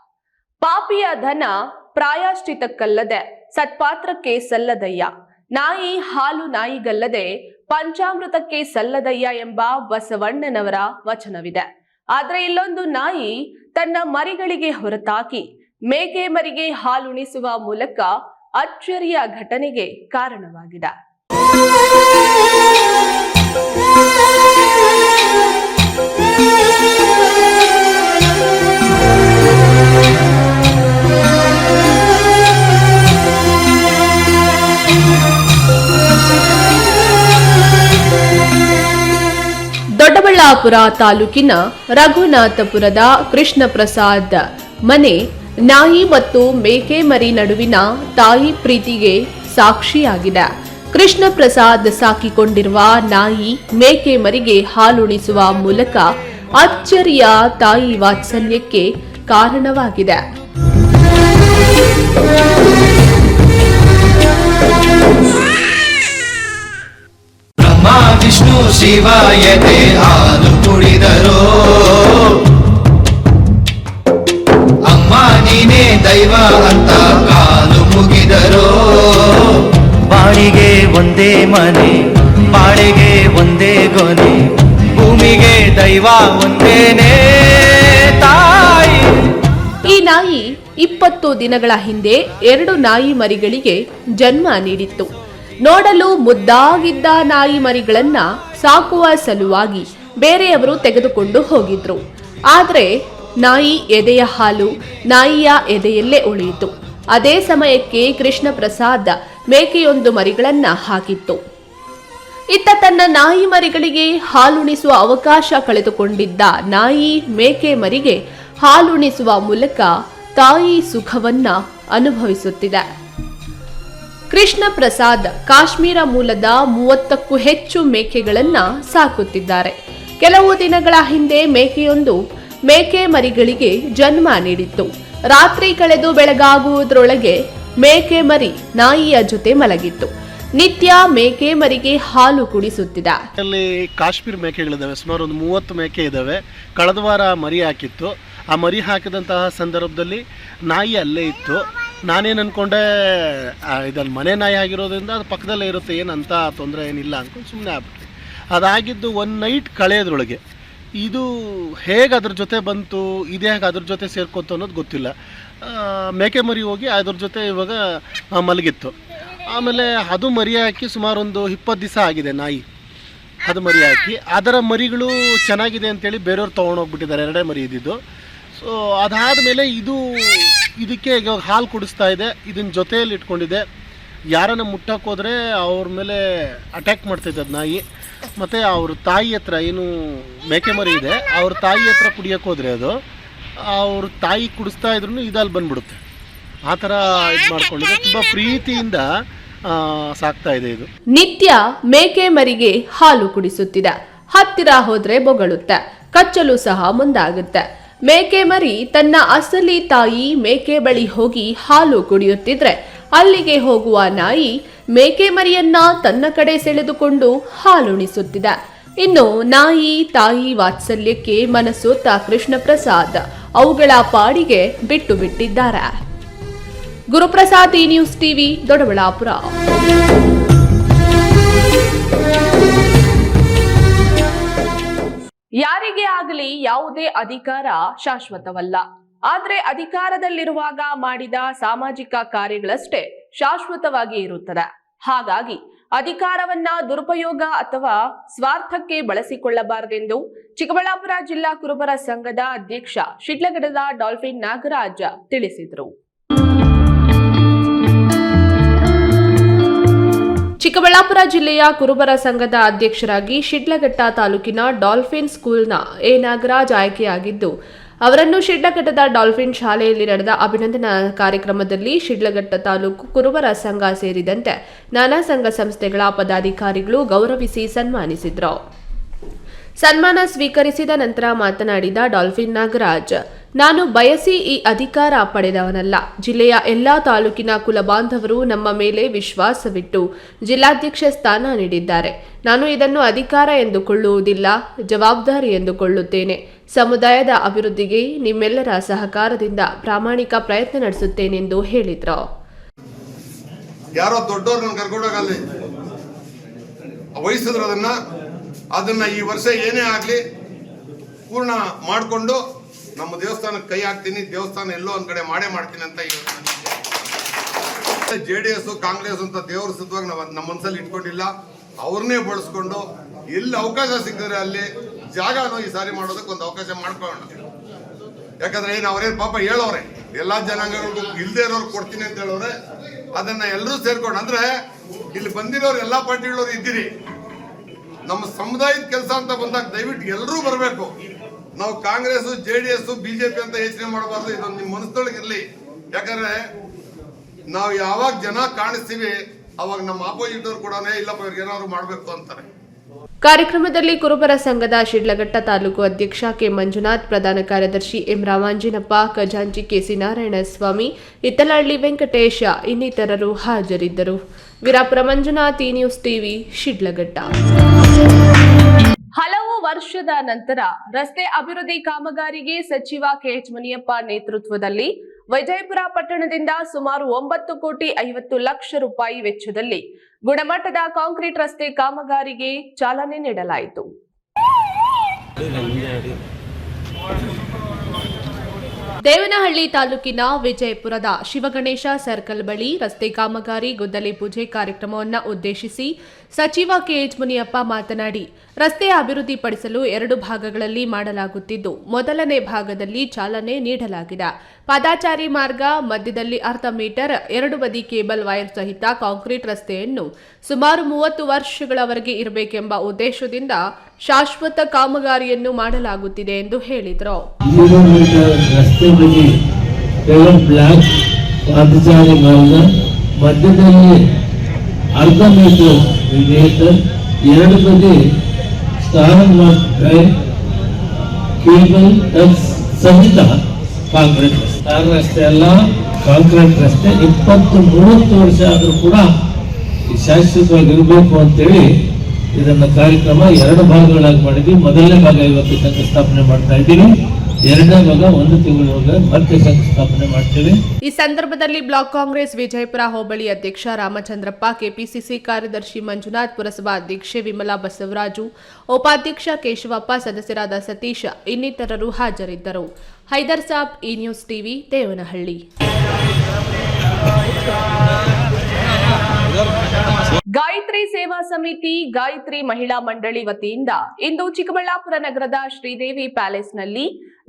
ಪಾಪಿಯ ಧನ ಪ್ರಾಯಶ್ಚಿತಕ್ಕಲ್ಲದೆ ಸತ್ಪಾತ್ರಕ್ಕೆ ಸಲ್ಲದಯ್ಯ. ನಾಯಿ ಹಾಲು ನಾಯಿಗಲ್ಲದೆ ಪಂಚಾಮೃತಕ್ಕೆ ಸಲ್ಲದಯ್ಯ ಎಂಬ ಬಸವಣ್ಣನವರ ವಚನವಿದೆ. ಆದರೆ ಇಲ್ಲೊಂದು ನಾಯಿ ತನ್ನ ಮರಿಗಳಿಗೆ ಹೊರತಾಕಿ ಮೇಕೆ ಮರಿಗೆ ಹಾಲುಣಿಸುವ ಮೂಲಕ ಅಚ್ಚರಿಯ ಘಟನೆಗೆ ಕಾರಣವಾಗಿದೆ. ದೊಡ್ಡಬಳ್ಳಾಪುರ ತಾಲೂಕಿನ ರಘುನಾಥಪುರದ ಕೃಷ್ಣ ಪ್ರಸಾದ್ ಮನೆ ನಾಯಿ ಮತ್ತು ಮೇಕೆ ಮರಿ ನಡುವಿನ ತಾಯಿ ಪ್ರೀತಿಗೆ ಸಾಕ್ಷಿಯಾಗಿದೆ. ಕೃಷ್ಣ ಪ್ರಸಾದ್ ಸಾಕಿಕೊಂಡಿರುವ ನಾಯಿ ಮೇಕೆ ಮರಿಗೆ ಹಾಲುಣಿಸುವ ಮೂಲಕ ಅಚ್ಚರಿಯ ತಾಯಿ ವಾತ್ಸಲ್ಯಕ್ಕೆ ಕಾರಣವಾಗಿದೆ. ಬ್ರಹ್ಮ ವಿಷ್ಣು ಶಿವಾಯತೆ ಹಾಲು ಕುಡಿದರೋ ಅಮ್ಮ ನೀನೇ ದೈವ ಅಂತ ಕಾಲು ಮುಗಿದರೋ. ಬಾಳಿಗೆ ಒಂದೇ ಮನೆ ಬಾಳಿಗೆ ಒಂದೇ ಗೊನೆ ಭೂಮಿಗೆ ದೈವ ಒಂದೇನೇ ತಾಯಿ. ಈ ನಾಯಿ ಇಪ್ಪತ್ತು ದಿನಗಳ ಹಿಂದೆ ಎರಡು ನಾಯಿ ಮರಿಗಳಿಗೆ ಜನ್ಮ ನೀಡಿತ್ತು. ನೋಡಲು ಮುದ್ದಾಗಿದ್ದ ನಾಯಿ ಮರಿಗಳನ್ನ ಸಾಕುವ ಸಲುವಾಗಿ ಬೇರೆಯವರು ತೆಗೆದುಕೊಂಡು ಹೋಗಿದ್ರು. ಆದರೆ ನಾಯಿ ಎದೆಯ ಹಾಲು ನಾಯಿಯ ಎದೆಯಲ್ಲೇ ಉಳಿಯಿತು. ಅದೇ ಸಮಯಕ್ಕೆ ಕೃಷ್ಣ ಪ್ರಸಾದ್ ಮೇಕೆಯೊಂದು ಮರಿಗಳನ್ನ ಹಾಕಿತ್ತು. ಇತ್ತ ತನ್ನ ನಾಯಿ ಮರಿಗಳಿಗೆ ಹಾಲುಣಿಸುವ ಅವಕಾಶ ಕಳೆದುಕೊಂಡಿದ್ದ ನಾಯಿ ಮೇಕೆ ಮರಿಗೆ ಹಾಲುಣಿಸುವ ಮೂಲಕ ತಾಯಿ ಸುಖವನ್ನ ಅನುಭವಿಸುತ್ತಿದೆ. ಕೃಷ್ಣ ಪ್ರಸಾದ್ ಕಾಶ್ಮೀರ ಮೂಲದ ಮೂವತ್ತಕ್ಕೂ ಹೆಚ್ಚು ಮೇಕೆಗಳನ್ನ ಸಾಕುತ್ತಿದ್ದಾರೆ. ಕೆಲವು ದಿನಗಳ ಹಿಂದೆ ಮೇಕೆಯೊಂದು ಮೇಕೆ ಮರಿಗಳಿಗೆ ಜನ್ಮ ನೀಡಿತ್ತು. ರಾತ್ರಿ ಕಳೆದು ಬೆಳಗಾಗುವುದರೊಳಗೆ ಮೇಕೆ ಮರಿ ನಾಯಿಯ ಜೊತೆ ಮಲಗಿತ್ತು. ನಿತ್ಯ ಮೇಕೆ ಮರಿಗೆ ಹಾಲು ಕುಡಿಸುತ್ತಿದ. ಅಲ್ಲಿ ಕಾಶ್ಮೀರ ಮೇಕೆಗಳಿದ್ದಾವೆ ಸುಮಾರು ಒಂದು ಮೂವತ್ತು ಮೇಕೆ ಇದ್ದಾವೆ ಕಳೆದ ವಾರ ಮರಿ ಹಾಕಿತ್ತು. ಆ ಮರಿ ಹಾಕಿದಂತಹ ಸಂದರ್ಭದಲ್ಲಿ ನಾಯಿ ಅಲ್ಲೇ ಇತ್ತು. ನಾನೇನು ಅಂದ್ಕೊಂಡೆ ಇದನ್ನು ಮನೆ ನಾಯಿ ಆಗಿರೋದ್ರಿಂದ ಅದು ಪಕ್ಕದಲ್ಲೇ ಇರುತ್ತೆ, ಏನಂತ ತೊಂದರೆ ಏನಿಲ್ಲ ಅಂದ್ಕೊಂಡು ಸುಮ್ಮನೆ ಆಗ್ಬಿಟ್ರಿ ಅದಾಗಿದ್ದು ಒನ್ ನೈಟ್ ಕಳೆಯೋದ್ರೊಳಗೆ, ಇದು ಹೇಗೆ ಅದ್ರ ಜೊತೆ ಬಂತು, ಇದು ಹೇಗೆ ಅದ್ರ ಜೊತೆ ಸೇರ್ಕೊತು ಅನ್ನೋದು ಗೊತ್ತಿಲ್ಲ. ಮೇಕೆ ಮರಿ ಹೋಗಿ ಅದ್ರ ಜೊತೆ ಇವಾಗ ಮಲಗಿತ್ತು. ಆಮೇಲೆ ಅದು ಮರಿ ಹಾಕಿ ಸುಮಾರು ಒಂದು ಇಪ್ಪತ್ತು ದಿವಸ ಆಗಿದೆ ನಾಯಿ. ಅದು ಮರಿ ಹಾಕಿ, ಅದರ ಮರಿಗಳು ಚೆನ್ನಾಗಿದೆ ಅಂತೇಳಿ ಬೇರೆಯವ್ರು ತೊಗೊಂಡೋಗ್ಬಿಟ್ಟಿದ್ದಾರೆ ಎರಡೇ ಮರಿ ಇದ್ದಿದ್ದು. ಸೊ ಅದಾದ ಮೇಲೆ ಇದು ಇದಕ್ಕೆ ಇವಾಗ ಹಾಲು ಕುಡಿಸ್ತಾ ಇದೆ. ಇದನ್ನ ಜೊತೆಯಲ್ಲಿ ಇಟ್ಕೊಂಡಿದೆ. ಯಾರನ್ನ ಮುಟ್ಟಕ್ಕೆ ಹೋದರೆ ಅವ್ರ ಮೇಲೆ ಅಟ್ಯಾಕ್ ಮಾಡ್ತೈತೆ ಅದು ನಾಯಿ. ಮತ್ತು ಅವ್ರ ತಾಯಿ ಹತ್ರ ಏನು ಮೇಕೆ ಮರಿ ಇದೆ, ಅವ್ರ ತಾಯಿ ಹತ್ರ ಕುಡಿಯೋಕೆ ಹೋದರೆ ಅದು, ಅವ್ರ ತಾಯಿ ಕುಡಿಸ್ತಾ ಇದ್ರೂ ಇದಲ್ಲಿ ಬಂದ್ಬಿಡುತ್ತೆ. ಆ ಥರ ಇದು ಮಾಡ್ಕೊಂಡಿದೆ. ತುಂಬ ಪ್ರೀತಿಯಿಂದ ಸಾಕ್ತಾ ಇದೆ ಇದು. ನಿತ್ಯ ಮೇಕೆ ಮರಿಗೆ ಹಾಲು ಕುಡಿಸುತ್ತಿದೆ. ಹತ್ತಿರ ಹೋದ್ರೆ ಬೊಗಳುತ್ತೆ. ಕಚ್ಚಲು ಸಹ ಮುಂದಾಗುತ್ತೆ. ಮೇಕೆ ಮರಿ ತನ್ನ ಅಸಲಿ ತಾಯಿ ಮೇಕೆ ಬಳಿ ಹೋಗಿ ಹಾಲು ಕುಡಿಯುತ್ತಿದ್ರೆ ಅಲ್ಲಿಗೆ ಹೋಗುವ ನಾಯಿ ಮೇಕೆ ಮರಿಯನ್ನ ತನ್ನ ಕಡೆ ಸೆಳೆದುಕೊಂಡು ಹಾಲುಣಿಸುತ್ತಿದೆ. ಇನ್ನು ನಾಯಿ, ತಾಯಿ ವಾತ್ಸಲ್ಯಕ್ಕೆ ಮನಸೋತ ಕೃಷ್ಣ ಪ್ರಸಾದ್ ಅವುಗಳ ಪಾಡಿಗೆ ಬಿಟ್ಟು ಬಿಟ್ಟಿದ್ದಾರೆ. ಗುರುಪ್ರಸಾದ್ ಈ ನ್ಯೂಸ್ ಟಿವಿ, ದೊಡ್ಡಬಳ್ಳಾಪುರ. ಯಾರಿಗೇ ಆಗಲಿ ಯಾವುದೇ ಅಧಿಕಾರ ಶಾಶ್ವತವಲ್ಲ. ಆದ್ರೆ ಅಧಿಕಾರದಲ್ಲಿರುವಾಗ ಮಾಡಿದ ಸಾಮಾಜಿಕ ಕಾರ್ಯಗಳಷ್ಟೇ ಶಾಶ್ವತವಾಗಿ ಇರುತ್ತದೆ ಹಾಗಾಗಿ ಅಧಿಕಾರವನ್ನ ದುರುಪಯೋಗ ಅಥವಾ ಸ್ವಾರ್ಥಕ್ಕೆ ಬಳಸಿಕೊಳ್ಳಬಾರದೆಂದು ಚಿಕ್ಕಬಳ್ಳಾಪುರ ಜಿಲ್ಲಾ ಕುರುಬರ ಸಂಘದ ಅಧ್ಯಕ್ಷ ಶಿಡ್ಲಗಡದ ಡಾಲ್ಫಿನ್ ನಾಗರಾಜ ತಿಳಿಸಿದರು. ಚಿಕ್ಕಬಳ್ಳಾಪುರ ಜಿಲ್ಲೆಯ ಕುರುಬರ ಸಂಘದ ಅಧ್ಯಕ್ಷರಾಗಿ ಶಿಡ್ಲಘಟ್ಟ ತಾಲೂಕಿನ ಡಾಲ್ಫಿನ್ ಸ್ಕೂಲ್ನ ಎ. ನಾಗರಾಜ್ ಆಯ್ಕೆಯಾಗಿದ್ದು, ಅವರನ್ನು ಶಿಡ್ಲಘಟ್ಟದ ಡಾಲ್ಫಿನ್ ಶಾಲೆಯಲ್ಲಿ ನಡೆದ ಅಭಿನಂದನಾ ಕಾರ್ಯಕ್ರಮದಲ್ಲಿ ಶಿಡ್ಲಘಟ್ಟ ತಾಲೂಕು ಕುರುಬರ ಸಂಘ ಸೇರಿದಂತೆ ನಾನಾ ಸಂಘ ಸಂಸ್ಥೆಗಳ ಪದಾಧಿಕಾರಿಗಳು ಗೌರವಿಸಿ ಸನ್ಮಾನಿಸಿದರು. ಸನ್ಮಾನ ಸ್ವೀಕರಿಸಿದ ನಂತರ ಮಾತನಾಡಿದ ಡಾಲ್ಫಿನ್ ನಾಗರಾಜ್, ನಾನು ಬಯಸಿ ಈ ಅಧಿಕಾರ ಪಡೆದವನಲ್ಲ. ಜಿಲ್ಲೆಯ ಎಲ್ಲಾ ತಾಲೂಕಿನ ಕುಲಬಾಂಧವರು ನಮ್ಮ ಮೇಲೆ ವಿಶ್ವಾಸವಿಟ್ಟು ಜಿಲ್ಲಾಧ್ಯಕ್ಷ ಸ್ಥಾನ ನೀಡಿದ್ದಾರೆ. ನಾನು ಇದನ್ನು ಅಧಿಕಾರ ಎಂದುಕೊಳ್ಳುವುದಿಲ್ಲ, ಜವಾಬ್ದಾರಿ ಎಂದುಕೊಳ್ಳುತ್ತೇನೆ. ಸಮುದಾಯದ ಅಭಿವೃದ್ಧಿಗೆ ನಿಮ್ಮೆಲ್ಲರ ಸಹಕಾರದಿಂದ ಪ್ರಾಮಾಣಿಕ ಪ್ರಯತ್ನ ನಡೆಸುತ್ತೇನೆಂದು ಹೇಳಿದರು. ಯಾರೋ ಅದನ್ನ ಈ ವರ್ಷ ಏನೇ ಆಗ್ಲಿ ಪೂರ್ಣ ಮಾಡಿಕೊಂಡು ನಮ್ಮ ದೇವಸ್ಥಾನಕ್ಕೆ ಕೈ ಹಾಕ್ತೀನಿ. ದೇವಸ್ಥಾನ ಎಲ್ಲೋ ಒಂದ್ ಕಡೆ ಮಾಡೇ ಮಾಡ್ತೀನಿ ಅಂತ ಜೆ ಡಿ ಎಸ್, ಕಾಂಗ್ರೆಸ್ ಅಂತ ದೇವರ ಸಿದ್ಧವಾಗಿ ನಾವು ನಮ್ಮ ಮನಸ್ಸಲ್ಲಿ ಇಟ್ಕೊಂಡಿಲ್ಲ. ಅವ್ರನ್ನೇ ಬಳಸ್ಕೊಂಡು ಎಲ್ಲಿ ಅವಕಾಶ ಸಿಗ್ತಾರೆ ಅಲ್ಲಿ ಜಾಗ ಈ ಸಾರಿ ಮಾಡೋದಕ್ಕೆ ಒಂದು ಅವಕಾಶ ಮಾಡ್ಕೊಳ್ಳೋಣ. ಯಾಕಂದ್ರೆ ಏನು ಅವ್ರೇನು ಪಾಪ ಹೇಳೋರೆ ಎಲ್ಲಾ ಜನಾಂಗಗಳಿಗೂ ಇಲ್ದೇ ಇರೋರು ಕೊಡ್ತೀನಿ ಅಂತ ಹೇಳೋರೆ ಅದನ್ನ ಎಲ್ಲರೂ ಸೇರ್ಕೊಂಡು ಅಂದ್ರೆ ಇಲ್ಲಿ ಬಂದಿರೋರು ಎಲ್ಲಾ ಪಾರ್ಟಿಗಳವ್ರು ಇದ್ದೀರಿ. ನಮ್ಮ ಸಮುದಾಯದ ಕೆಲಸ ಅಂತ ಬಂದಾಗ ದಯವಿಟ್ಟು ಎಲ್ಲರೂ ಬರಬೇಕು. ನಾವು ಕಾಂಗ್ರೆಸ್, ಜೆ ಬಿಜೆಪಿ ಅಂತ ಯೋಚನೆ ಮಾಡಬಾರ್ದು. ಇದೊಂದು ನಿಮ್ಮ ಮನಸ್ಸೊಳಗೆ ಇರಲಿ. ಯಾಕಂದ್ರೆ ನಾವು ಯಾವಾಗ ಜನ ಕಾಣಿಸ್ತೀವಿ, ಅವಾಗ ನಮ್ಮ ಆಪೋಸಿಟ್ ಅವ್ರು ಕೂಡ ಇಲ್ಲಪ್ಪ, ಇವ್ರಿಗೆ ಏನಾದ್ರು ಮಾಡ್ಬೇಕು ಅಂತಾರೆ. ಕಾರ್ಯಕ್ರಮದಲ್ಲಿ ಕುರುಬರ ಸಂಘದ ಶಿಡ್ಲಘಟ್ಟ ತಾಲೂಕು ಅಧ್ಯಕ್ಷ ಕೆ ಮಂಜುನಾಥ್, ಪ್ರಧಾನ ಕಾರ್ಯದರ್ಶಿ ಎಂ ರಾಮಾಂಜಿನಪ್ಪ, ಖಜಾಂಚಿ ಕೆಸಿ ನಾರಾಯಣಸ್ವಾಮಿ ಇತ್ತಲಹಳ್ಳಿ ವೆಂಕಟೇಶ ಇನ್ನಿತರರು ಹಾಜರಿದ್ದರು. ವೀರಾಪುರ ಮಂಜುನಾಥ್ ಈ ನ್ಯೂಸ್ ಟಿವಿ, ಶಿಡ್ಲಘಟ್ಟ. ಹಲವು ವರ್ಷದ ನಂತರ ರಸ್ತೆ ಅಭಿವೃದ್ಧಿ ಕಾಮಗಾರಿಗೆ ಸಚಿವ ಕೆಎಚ್ ಮುನಿಯಪ್ಪ ನೇತೃತ್ವದಲ್ಲಿ ವಿಜಯಪುರ ಪಟ್ಟಣದಿಂದ ಸುಮಾರು ಒಂಬತ್ತು ಕೋಟಿ ಐವತ್ತು ಲಕ್ಷ ರೂಪಾಯಿ ವೆಚ್ಚದಲ್ಲಿ ಗುಣಮಟ್ಟದ ಕಾಂಕ್ರೀಟ್ ರಸ್ತೆ ಕಾಮಗಾರಿಗೆ ಚಾಲನೆ ನೀಡಲಾಯಿತು. ದೇವನಹಳ್ಳಿ ತಾಲೂಕಿನ ವಿಜಯಪುರದ ಶಿವಗಣೇಶ ಸರ್ಕಲ್ ಬಳಿ ರಸ್ತೆ ಕಾಮಗಾರಿ, ಗುದ್ದಲಿ ಪೂಜೆ ಕಾರ್ಯಕ್ರಮವನ್ನು ಉದ್ದೇಶಿಸಿ ಸಚಿವ ಕೆಎಚ್ ಮುನಿಯಪ್ಪ ಮಾತನಾಡಿ, ರಸ್ತೆ ಅಭಿವೃದ್ಧಿಪಡಿಸಲು ಎರಡು ಭಾಗಗಳಲ್ಲಿ ಮಾಡಲಾಗುತ್ತಿದ್ದು, ಮೊದಲನೇ ಭಾಗದಲ್ಲಿ ಚಾಲನೆ ನೀಡಲಾಗಿದೆ. ಪಾದಾಚಾರಿ ಮಾರ್ಗ, ಮಧ್ಯದಲ್ಲಿ ಅರ್ಧ ಮೀಟರ್, ಎರಡು ಬದಿ ಕೇಬಲ್ ವೈರ್ ಸಹಿತ ಕಾಂಕ್ರೀಟ್ ರಸ್ತೆಯನ್ನು ಸುಮಾರು ಮೂವತ್ತು ವರ್ಷಗಳವರೆಗೆ ಇರಬೇಕೆಂಬ ಉದ್ದೇಶದಿಂದ ಶಾಶ್ವತ ಕಾಮಗಾರಿಯನ್ನು ಮಾಡಲಾಗುತ್ತಿದೆ ಎಂದು ಹೇಳಿದರು. ಮಧ್ಯದಲ್ಲಿ ಅರ್ಧ ಮೀಟರ್ ಮೀಟರ್ ಎರಡು ಬದಿ ಸ್ಟಾರ್ ಕೇಬಲ್ ಟಚ್ ಸಹಿತ ಕಾಂಕ್ರೀಟ್. ಸ್ಟಾರ್ ರಸ್ತೆ ಅಲ್ಲ, ಕಾಂಕ್ರೀಟ್ ರಸ್ತೆ. ಇಪ್ಪತ್ತು, ಮೂವತ್ತು ವರ್ಷ ಆದರೂ ಕೂಡ ಶಾಶ್ವತವಾಗಿರಬೇಕು ಅಂತೇಳಿ ಇದನ್ನು ಕಾರ್ಯಕ್ರಮ ಎರಡು ಭಾಗಗಳಾಗಿ ಮಾಡಿದ್ವಿ. ಮೊದಲನೇ ಭಾಗ ಇವತ್ತು ಶಂಕುಸ್ಥಾಪನೆ ಮಾಡ್ತಾ ಇದ್ದೀವಿ. ಈ ಸಂದರ್ಭದಲ್ಲಿ ಬ್ಲಾಕ್ ಕಾಂಗ್ರೆಸ್ ವಿಜಯಪುರ ಹೋಬಳಿ ಅಧ್ಯಕ್ಷ ರಾಮಚಂದ್ರಪ್ಪ, ಕೆಪಿಸಿಸಿ ಕಾರ್ಯದರ್ಶಿ ಮಂಜುನಾಥ್, ಪುರಸಭಾ ಅಧ್ಯಕ್ಷೆ ವಿಮಲಾ ಬಸವರಾಜು, ಉಪಾಧ್ಯಕ್ಷ ಕೇಶವಪ್ಪ, ಸದಸ್ಯರಾದ ಸತೀಶ ಇನ್ನಿತರರು ಹಾಜರಿದ್ದರು. ಹೈದರ್ ಸಾಬ್ ಈ ನ್ಯೂಸ್ ಟಿವಿ, ದೇವನಹಳ್ಳಿ. ಗಾಯತ್ರಿ ಸೇವಾ ಸಮಿತಿ, ಗಾಯತ್ರಿ ಮಹಿಳಾ ಮಂಡಳಿ ವತಿಯಿಂದ ಇಂದು ಚಿಕ್ಕಬಳ್ಳಾಪುರ ನಗರದ ಶ್ರೀದೇವಿ ಪ್ಯಾಲೇಸ್ನಲ್ಲಿ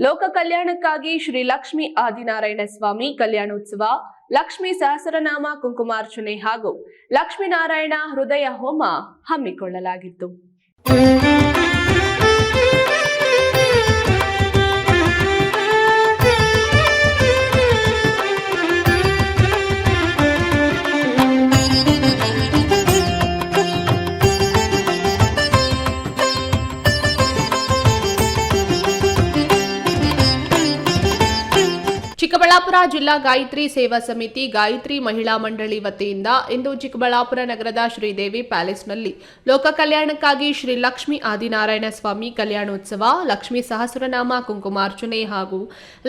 ಲೋಕ ಕಲ್ಯಾಣಕ್ಕಾಗಿ ಶ್ರೀ ಲಕ್ಷ್ಮೀ ಆದಿನಾರಾಯಣ ಸ್ವಾಮಿ ಕಲ್ಯಾಣೋತ್ಸವ, ಲಕ್ಷ್ಮೀ ಸಹಸ್ರನಾಮ ಕುಂಕುಮಾರ್ಚನೆ ಹಾಗೂ ಲಕ್ಷ್ಮೀನಾರಾಯಣ ಹೃದಯ ಹೋಮ ಹಮ್ಮಿಕೊಳ್ಳಲಾಗಿತ್ತು. ಚಿಕ್ಕಬಳ್ಳಾಪುರ ಜಿಲ್ಲಾ ಗಾಯತ್ರಿ ಸೇವಾ ಸಮಿತಿ ಗಾಯತ್ರಿ ಮಹಿಳಾ ಮಂಡಳಿ ವತಿಯಿಂದ ಇಂದು ಚಿಕ್ಕಬಳ್ಳಾಪುರ ನಗರದ ಶ್ರೀದೇವಿ ಪ್ಯಾಲೇಸ್ನಲ್ಲಿ ಲೋಕ ಕಲ್ಯಾಣಕ್ಕಾಗಿ ಶ್ರೀ ಲಕ್ಷ್ಮೀ ಆದಿನಾರಾಯಣ ಸ್ವಾಮಿ ಕಲ್ಯಾಣೋತ್ಸವ, ಲಕ್ಷ್ಮೀ ಸಹಸ್ರನಾಮ ಕುಂಕುಮಾರ್ಚನೆ ಹಾಗೂ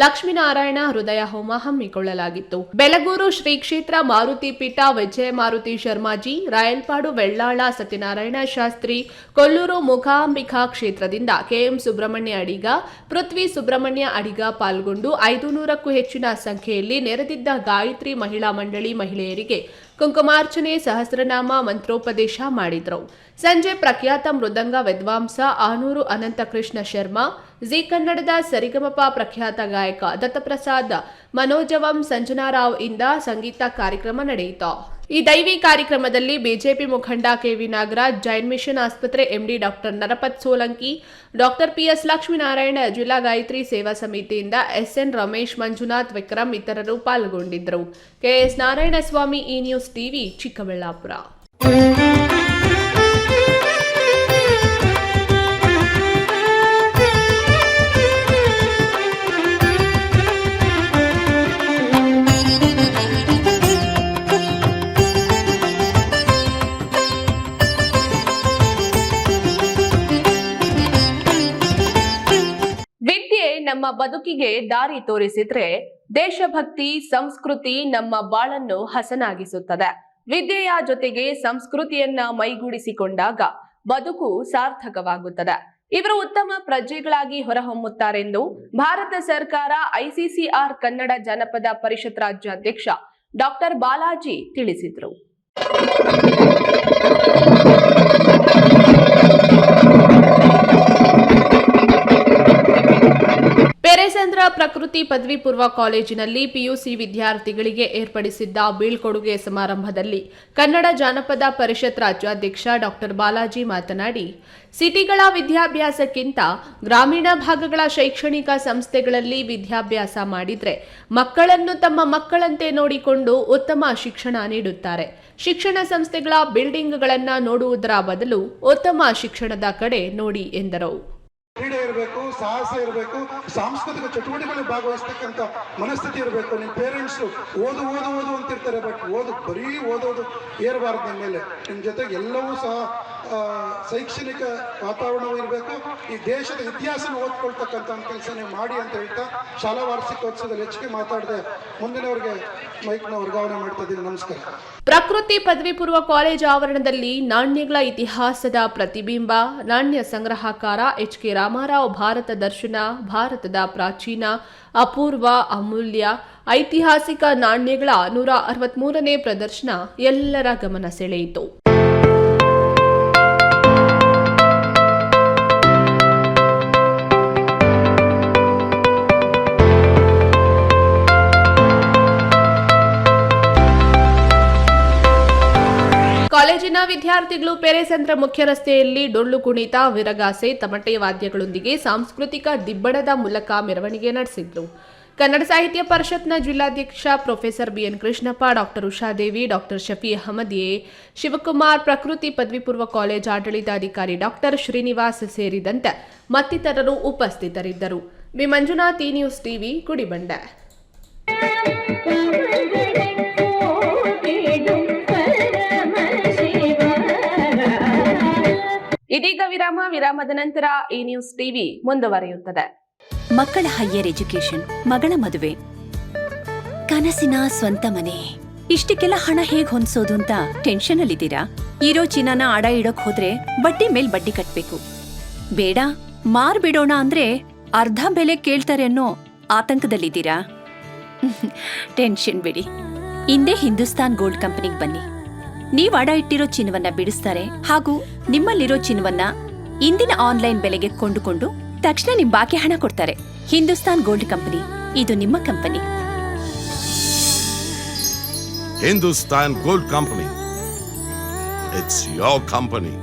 ಲಕ್ಷ್ಮೀನಾರಾಯಣ ಹೃದಯ ಹೋಮ ಹಮ್ಮಿಕೊಳ್ಳಲಾಗಿತ್ತು. ಬೆಳಗೂರು ಶ್ರೀ ಕ್ಷೇತ್ರ ಮಾರುತಿ ಪೀಠ ವಿಜಯ ಮಾರುತಿ ಶರ್ಮಾಜಿ, ರಾಯಲ್ಪಾಡು ವೆಳ್ಳಾಳ ಸತ್ಯನಾರಾಯಣ ಶಾಸ್ತ್ರಿ, ಕೊಲ್ಲೂರು ಮುಖಾಂಬಿಕಾ ಕ್ಷೇತ್ರದಿಂದ ಕೆಎಂ ಸುಬ್ರಹ್ಮಣ್ಯ ಅಡಿಗ, ಪೃಥ್ವಿ ಸುಬ್ರಹ್ಮಣ್ಯ ಅಡಿಗ ಪಾಲ್ಗೊಂಡು ಐದು ನೂರಕ್ಕೂ ಹೆಚ್ಚಿನ ಸಂಖ್ಯೆಯಲ್ಲಿ ನೆರೆದಿದ್ದ ಗಾಯತ್ರಿ ಮಹಿಳಾ ಮಂಡಳಿ ಮಹಿಳೆಯರಿಗೆ ಕುಂಕುಮಾರ್ಚನೆ, ಸಹಸ್ರನಾಮ, ಮಂತ್ರೋಪದೇಶ ಮಾಡಿದರು. ಸಂಜೆ ಪ್ರಖ್ಯಾತ ಮೃದಂಗ ವಿದ್ವಾಂಸ ಆನೂರು ಅನಂತಕೃಷ್ಣ ಶರ್ಮಾ, ಜಿ ಕನ್ನಡದ ಸರಿಗಮಪ ಪ್ರಖ್ಯಾತ ಗಾಯಕ ದತ್ತಪ್ರಸಾದ್, ಮನೋಜವಂ ಸಂಜನಾರಾವ್ ಇಂದ ಸಂಗೀತ ಕಾರ್ಯಕ್ರಮ ನಡೆಯಿತು. ಈ ದೈವಿ ಕಾರ್ಯಕ್ರಮದಲ್ಲಿ ಬಿಜೆಪಿ ಮುಖಂಡ ಕೆವಿ ನಾಗರಾಜ್, ಜೈನ್ ಮಿಷನ್ ಆಸ್ಪತ್ರೆ MD doctor Narpat Solanki doctor PS Lakshminarayana, ಜಿಲ್ಲಾ ಗಾಯತ್ರಿ ಸೇವಾ ಸಮಿತಿಯಿಂದ ಎಸ್ಎನ್ ರಮೇಶ್, ಮಂಜುನಾಥ್ ವಿಕ್ರಮ್ ಇತರರು ಪಾಲ್ಗೊಂಡಿದ್ದರು. KS Narayanaswamy, E news TV Chikkaballapura. ಬದುಕಿಗೆ ದಾರಿ ತೋರಿಸಿದ್ರೆ ದೇಶಭಕ್ತಿ, ಸಂಸ್ಕೃತಿ ನಮ್ಮ ಬಾಳನ್ನು ಹಸನಾಗಿಸುತ್ತದೆ. ವಿದ್ಯೆಯ ಜೊತೆಗೆ ಸಂಸ್ಕೃತಿಯನ್ನ ಮೈಗೂಡಿಸಿಕೊಂಡಾಗ ಬದುಕು ಸಾರ್ಥಕವಾಗುತ್ತದೆ. ಇವರು ಉತ್ತಮ ಪ್ರಜೆಗಳಾಗಿ ಹೊರಹೊಮ್ಮುತ್ತಾರೆಂದು ಭಾರತ ಸರ್ಕಾರ ಐಸಿಸಿಆರ್ ಕನ್ನಡ ಜನಪದ ಪರಿಷತ್ ರಾಜ್ಯಾಧ್ಯಕ್ಷ ಡಾಕ್ಟರ್ ಬಾಲಾಜಿ ತಿಳಿಸಿದರು. ಪೆರೇಸಂದ್ರ ಪ್ರಕೃತಿ ಪದವಿ ಪೂರ್ವ ಕಾಲೇಜಿನಲ್ಲಿ ಪಿಯುಸಿ ವಿದ್ಯಾರ್ಥಿಗಳಿಗೆ ಏರ್ಪಡಿಸಿದ್ದ ಬೀಳ್ಕೊಡುಗೆ ಸಮಾರಂಭದಲ್ಲಿ ಕನ್ನಡ ಜಾನಪದ ಪರಿಷತ್ ರಾಜ್ಯಾಧ್ಯಕ್ಷ ಡಾಕ್ಟರ್ ಬಾಲಾಜಿ ಮಾತನಾಡಿ, ಸಿಟಿಗಳ ವಿದ್ಯಾಭ್ಯಾಸಕ್ಕಿಂತ ಗ್ರಾಮೀಣ ಭಾಗಗಳ ಶೈಕ್ಷಣಿಕ ಸಂಸ್ಥೆಗಳಲ್ಲಿ ವಿದ್ಯಾಭ್ಯಾಸ ಮಾಡಿದ್ರೆ ಮಕ್ಕಳನ್ನು ತಮ್ಮ ಮಕ್ಕಳಂತೆ ನೋಡಿಕೊಂಡು ಉತ್ತಮ ಶಿಕ್ಷಣ ನೀಡುತ್ತಾರೆ. ಶಿಕ್ಷಣ ಸಂಸ್ಥೆಗಳ ಬಿಲ್ಡಿಂಗ್ಗಳನ್ನು ನೋಡುವುದರ ಬದಲು ಉತ್ತಮ ಶಿಕ್ಷಣದ ಕಡೆ ನೋಡಿ ಎಂದರು. ಇರಬೇಕು ಸಾಹಸ ಇರಬೇಕು, ಸಾಂಸ್ಕೃತಿಕ ಚಟುವಟಿಕೆಗಳಲ್ಲಿ ಭಾಗವಹಿಸ್ತಕ್ಕಂಥ ಮನಸ್ಥಿತಿ ಇರಬೇಕು. ನಿಮ್ಮ ಪೇರೆಂಟ್ಸ್ ಓದು ಓದು ಓದು ಅಂತಿರ್ತಾರೆ ಬಟ್ ಓದು, ಬರೀ ಓದೋದು ಏರಬಾರ್ದು ನಿಮ್ಮ ಮೇಲೆ. ನಿಮ್ಮ ಜೊತೆಗೆ ಎಲ್ಲವೂ ಸಹ ಶೈಕ್ಷಣಿಕ ವಾತಾವರಣವೂ ಇರಬೇಕು. ಈ ದೇಶದ ಇತಿಹಾಸನ ಓದ್ಕೊಳ್ತಕ್ಕಂಥ ಕೆಲಸ ನೀವು ಮಾಡಿ ಅಂತ ಹೇಳ್ತಾ, ಶಾಲಾ ವಾರ್ಷಿಕೋತ್ಸವದಲ್ಲಿ ಹೆಚ್ಚಿಗೆ ಮಾತಾಡದೆ ಮುಂದಿನವರಿಗೆ ಮೈಕ್ನ ವರ್ಗಾವಣೆ ಮಾಡ್ತಾ ಇದ್ದೀನಿ. ನಮಸ್ಕಾರ. ಪ್ರಕೃತಿ ಪದವಿ ಪೂರ್ವ ಕಾಲೇಜು ಆವರಣದಲ್ಲಿ ನಾಣ್ಯಗಳ ಇತಿಹಾಸದ ಪ್ರತಿಬಿಂಬ, ನಾಣ್ಯ ಸಂಗ್ರಹಕಾರ ಎಚ್ ಕೆ ರಾಮಾರಾವ್ ಭಾರತ ದರ್ಶನ ಭಾರತದ ಪ್ರಾಚೀನ ಅಪೂರ್ವ ಅಮೂಲ್ಯ ಐತಿಹಾಸಿಕ ನಾಣ್ಯಗಳ ನೂರ ಅರವತ್ಮೂರನೇ ಪ್ರದರ್ಶನ ಎಲ್ಲರ ಗಮನ ಸೆಳೆಯಿತು. ಕಾಲೇಜಿನ ವಿದ್ಯಾರ್ಥಿಗಳು ಪೆರೆಸಂದ್ರ ಮುಖ್ಯ ರಸ್ತೆಯಲ್ಲಿ ಡೊಳ್ಳು ಕುಣಿತ, ವಿರಗಾಸೆ, ತಮಟೆ ವಾದ್ಯಗಳೊಂದಿಗೆ ಸಾಂಸ್ಕೃತಿಕ ದಿಬ್ಬಣದ ಮೂಲಕ ಮೆರವಣಿಗೆ ನಡೆಸಿದ್ರು. ಕನ್ನಡ ಸಾಹಿತ್ಯ ಪರಿಷತ್ನ ಜಿಲ್ಲಾಧ್ಯಕ್ಷ professor BN Krishnappa, doctor Ushadevi, doctor Shafi Ahmed A Shivakumar Prakruti ಪದವಿ ಪೂರ್ವ ಕಾಲೇಜ್ ಆಡಳಿತಾಧಿಕಾರಿ ಡಾಕ್ಟರ್ ಶ್ರೀನಿವಾಸ್ ಸೇರಿದಂತೆ ಮತ್ತಿತರರು ಉಪಸ್ಥಿತರಿದ್ದರು. B Manjunath news TV Gudibande ಇದೀಗ ವಿರಾಮ, ವಿರಾಮದ ನಂತರ ಈ ನ್ಯೂಸ್ ಟಿವಿ ಮುಂದುವರಿಯುತ್ತದೆ. ಮಕ್ಕಳ ಹೈಯರ್ ಎಜುಕೇಶನ್ ಮಗಳ ಮದುವೆ. ಕನಸಿನ ಸ್ವಂತ ಮನೆ. ಇಷ್ಟಕ್ಕೆಲ್ಲ ಹಣ ಹೇಗ್ ಹೊಂದ್ಸೋದು ಅಂತ ಟೆನ್ಷನ್ ಅಲ್ಲಿದ್ದೀರಾ? ಇರೋ ಚಿನ್ನನ ಅಡ ಇಡೋಕ್ ಹೋದ್ರೆ ಬಡ್ಡಿ ಮೇಲ್ ಬಡ್ಡಿ ಕಟ್ಬೇಕು. ಬೇಡ ಮಾರ್ಬಿಡೋಣ ಅಂದ್ರೆ ಅರ್ಧ ಬೆಲೆ ಕೇಳ್ತಾರೆ ಅನ್ನೋ ಆತಂಕದಲ್ಲಿದ್ದೀರಾ? ಟೆನ್ಷನ್ ಬಿಡಿ. ಹಿಂದೆ ಹಿಂದೂಸ್ತಾನ್ ಗೋಲ್ಡ್ ಕಂಪನಿಗೆ ಬನ್ನಿ. ನೀವ್ ಅಡ ಇಟ್ಟಿರೋ ಚಿನ್ನವನ್ನ ಬಿಡಿಸ್ತಾರೆ ಹಾಗೂ ನಿಮ್ಮಲ್ಲಿರೋ ಚಿನ್ನವನ್ನ ಇಂದಿನ ಆನ್ಲೈನ್ ಬೆಲೆಗೆ ಕೊಂಡುಕೊಂಡು ತಕ್ಷಣ ನಿಮ್ ಬಾಕಿ ಹಣ ಕೊಡ್ತಾರೆ ಹಿಂದೂಸ್ತಾನ್ ಗೋಲ್ಡ್ ಕಂಪನಿ, ಇದು ನಿಮ್ಮ company Hindustan gold company it's your company.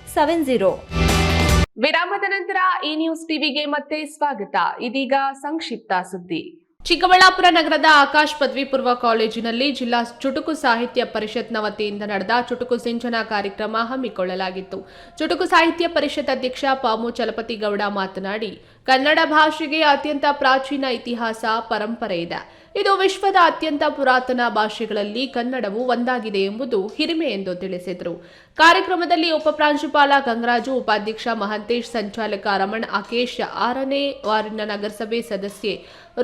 seven zero. ವಿರಾಮದ ನಂತರ ಈ ನ್ಯೂಸ್ ಟಿವಿಗೆ ಮತ್ತೆ ಸ್ವಾಗತ. ಇದೀಗ ಸಂಕ್ಷಿಪ್ತ ಸುದ್ದಿ. ಚಿಕ್ಕಬಳ್ಳಾಪುರ ನಗರದ ಆಕಾಶ್ ಪದವಿ ಪೂರ್ವ ಕಾಲೇಜಿನಲ್ಲಿ ಜಿಲ್ಲಾ ಚುಟುಕು ಸಾಹಿತ್ಯ ಪರಿಷತ್ನ ವತಿಯಿಂದ ನಡೆದ ಚುಟುಕು ಸಿಂಚನ ಕಾರ್ಯಕ್ರಮ ಹಮ್ಮಿಕೊಳ್ಳಲಾಗಿತ್ತು. ಚುಟುಕು ಸಾಹಿತ್ಯ ಪರಿಷತ್ ಅಧ್ಯಕ್ಷ ಪಾಮು ಚಲಪತಿಗೌಡ ಮಾತನಾಡಿ ಕನ್ನಡ ಭಾಷೆಗೆ ಅತ್ಯಂತ ಪ್ರಾಚೀನ ಇತಿಹಾಸ ಪರಂಪರೆ ಇದೆ. ಇದು ವಿಶ್ವದ ಅತ್ಯಂತ ಪುರಾತನ ಭಾಷೆಗಳಲ್ಲಿ ಕನ್ನಡವು ಒಂದಾಗಿದೆ ಎಂಬುದು ಹಿರಿಮೆ ಎಂದು ತಿಳಿಸಿದರು. ಕಾರ್ಯಕ್ರಮದಲ್ಲಿ ಉಪಪ್ರಾಂಶುಪಾಲ ಗಂಗರಾಜು, ಉಪಾಧ್ಯಕ್ಷ ಮಹಂತೇಶ್, ಸಂಚಾಲಕ ರಮಣ್ ಅಕೇಶ್ ಆರನೇ ವಾರ್ಡ್ನ ನಗರಸಭೆ ಸದಸ್ಯೆ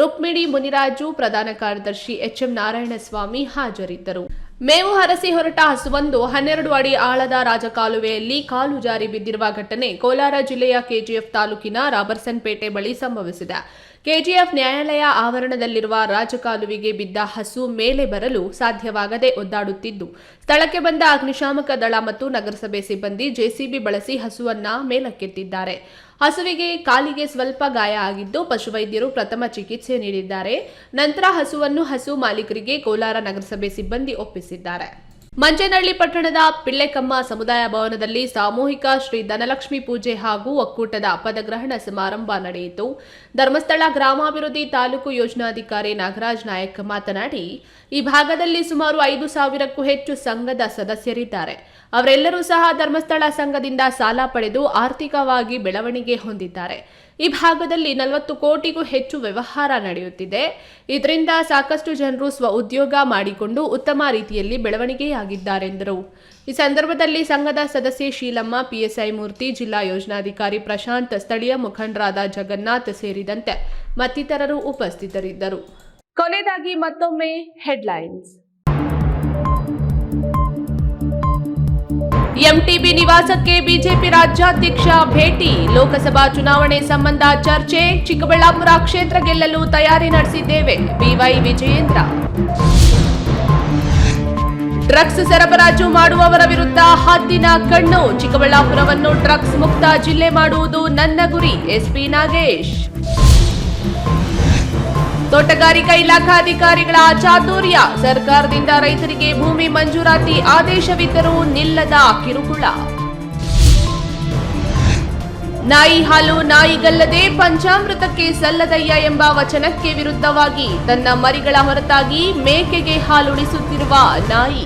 ರುಕ್ಮಿಣಿ ಮುನಿರಾಜು, ಪ್ರಧಾನ ಕಾರ್ಯದರ್ಶಿ ಎಚ್ಎಂ ನಾರಾಯಣಸ್ವಾಮಿ ಹಾಜರಿದ್ದರು. ಮೇವು ಹರಸಿ ಹೊರಟ ಹಸುವೊಂದು ಹನ್ನೆರಡು ಅಡಿ ಆಳದ ರಾಜಕಾಲುವೆಯಲ್ಲಿ ಕಾಲು ಜಾರಿ ಬಿದ್ದಿರುವ ಘಟನೆ ಕೋಲಾರ ಜಿಲ್ಲೆಯ ಕೆಜಿಎಫ್ ತಾಲೂಕಿನ ರಾಬರ್ಸನ್ಪೇಟೆ ಬಳಿ ಸಂಭವಿಸಿದೆ. ಕೆಜಿಎಫ್ ನ್ಯಾಯಾಲಯ ಆವರಣದಲ್ಲಿರುವ ರಾಜಕಾಲುವಿಗೆ ಬಿದ್ದ ಹಸು ಮೇಲೆ ಬರಲು ಸಾಧ್ಯವಾಗದೆ ಒದ್ದಾಡುತ್ತಿದ್ದು, ಸ್ಥಳಕ್ಕೆ ಬಂದ ಅಗ್ನಿಶಾಮಕ ದಳ ಮತ್ತು ನಗರಸಭೆ ಸಿಬ್ಬಂದಿ ಜೆಸಿಬಿ ಬಳಸಿ ಹಸುವನ್ನ ಮೇಲಕ್ಕೆತ್ತಿದ್ದಾರೆ. ಹಸುವಿಗೆ ಕಾಲಿಗೆ ಸ್ವಲ್ಪ ಗಾಯ ಆಗಿದ್ದು ಪಶುವೈದ್ಯರು ಪ್ರಥಮ ಚಿಕಿತ್ಸೆ ನೀಡಿದ್ದಾರೆ. ನಂತರ ಹಸುವನ್ನು ಹಸು ಮಾಲೀಕರಿಗೆ ಕೋಲಾರ ನಗರಸಭೆ ಸಿಬ್ಬಂದಿ ಒಪ್ಪಿಸಿದ್ದಾರೆ. ಮಂಚನಹಳ್ಳಿ ಪಟ್ಟಣದ ಪಿಳ್ಳೆಕಮ್ಮ ಸಮುದಾಯ ಭವನದಲ್ಲಿ ಸಾಮೂಹಿಕ ಶ್ರೀ ಧನಲಕ್ಷ್ಮಿ ಪೂಜೆ ಹಾಗೂ ಒಕ್ಕೂಟದ ಪದಗ್ರಹಣ ಸಮಾರಂಭ ನಡೆಯಿತು. ಧರ್ಮಸ್ಥಳ ಗ್ರಾಮಾಭಿವೃದ್ಧಿ ತಾಲೂಕು ಯೋಜನಾಧಿಕಾರಿ ನಾಗರಾಜ್ ನಾಯಕ್ ಮಾತನಾಡಿ, ಈ ಭಾಗದಲ್ಲಿ ಸುಮಾರು ಐದು ಸಾವಿರಕ್ಕೂ ಹೆಚ್ಚು ಸಂಘದ ಸದಸ್ಯರಿದ್ದಾರೆ. ಅವರೆಲ್ಲರೂ ಸಹ ಧರ್ಮಸ್ಥಳ ಸಂಘದಿಂದ ಸಾಲ ಪಡೆದು ಆರ್ಥಿಕವಾಗಿ ಬೆಳವಣಿಗೆ ಹೊಂದಿದ್ದಾರೆ. ಈ ಭಾಗದಲ್ಲಿ ನಲವತ್ತು ಕೋಟಿಗೂ ಹೆಚ್ಚು ವ್ಯವಹಾರ ನಡೆಯುತ್ತಿದೆ. ಇದರಿಂದ ಸಾಕಷ್ಟು ಜನರು ಸ್ವ ಉದ್ಯೋಗ ಮಾಡಿಕೊಂಡು ಉತ್ತಮ ರೀತಿಯಲ್ಲಿ ಬೆಳವಣಿಗೆಯಾಗಿದ್ದಾರೆಂದರು. ಈ ಸಂದರ್ಭದಲ್ಲಿ ಸಂಘದ ಸದಸ್ಯೆ ಶೀಲಮ್ಮ, ಪಿಎಸ್ಐ ಮೂರ್ತಿ, ಜಿಲ್ಲಾ ಯೋಜನಾಧಿಕಾರಿ ಪ್ರಶಾಂತ್, ಸ್ಥಳೀಯ ಮುಖಂಡರಾದ ಜಗನ್ನಾಥ್ ಸೇರಿದಂತೆ ಮತ್ತಿತರರು ಉಪಸ್ಥಿತರಿದ್ದರು. ಕೊನೆಯದಾಗಿ ಮತ್ತೊಮ್ಮೆ ಹೆಡ್ಲೈನ್ಸ್. ಎಂಟಿಬಿ ನಿವಾಸಕ್ಕೆ ಬಿಜೆಪಿ ರಾಜ್ಯಾಧ್ಯಕ್ಷ ಭೇಟಿ, ಲೋಕಸಭಾ ಚುನಾವಣೆ ಸಂಬಂಧ ಚರ್ಚೆ, ಚಿಕ್ಕಬಳ್ಳಾಪುರ ಕ್ಷೇತ್ರ ಗೆಲ್ಲಲು ತಯಾರಿ ನಡೆಸಿದ್ದೇವೆ, ಬಿವೈ ವಿಜಯೇಂದ್ರ. ಡ್ರಗ್ಸ್ ಸರಬರಾಜು ಮಾಡುವವರ ವಿರುದ್ಧ ಹದ್ದಿನ ಕಣ್ಣು. ಚಿಕ್ಕಬಳ್ಳಾಪುರವನ್ನು ಡ್ರಗ್ಸ್ ಮುಕ್ತ ಜಿಲ್ಲೆ ಮಾಡುವುದು ನನ್ನ ಗುರಿ, ಎಸ್ಪಿ ನಾಗೇಶ್. ತೋಟಗಾರಿಕಾ ಇಲಾಖಾಧಿಕಾರಿಗಳ ಚಾತುರ್ಯ, ಸರ್ಕಾರದಿಂದ ರೈತರಿಗೆ ಭೂಮಿ ಮಂಜೂರಾತಿ ಆದೇಶವಿದ್ದರೂ ನಿಲ್ಲದ ಕಿರುಕುಳ. ನಾಯಿ ಹಾಲು ನಾಯಿಗಲ್ಲದೆ ಪಂಚಾಮೃತಕ್ಕೆ ಸಲ್ಲದಯ್ಯ ಎಂಬ ವಚನಕ್ಕೆ ವಿರುದ್ಧವಾಗಿ ತನ್ನ ಮರಿಗಳ ಹೊರತಾಗಿ ಮೇಕೆಗೆ ಹಾಲುಣಿಸುತ್ತಿರುವ ನಾಯಿ.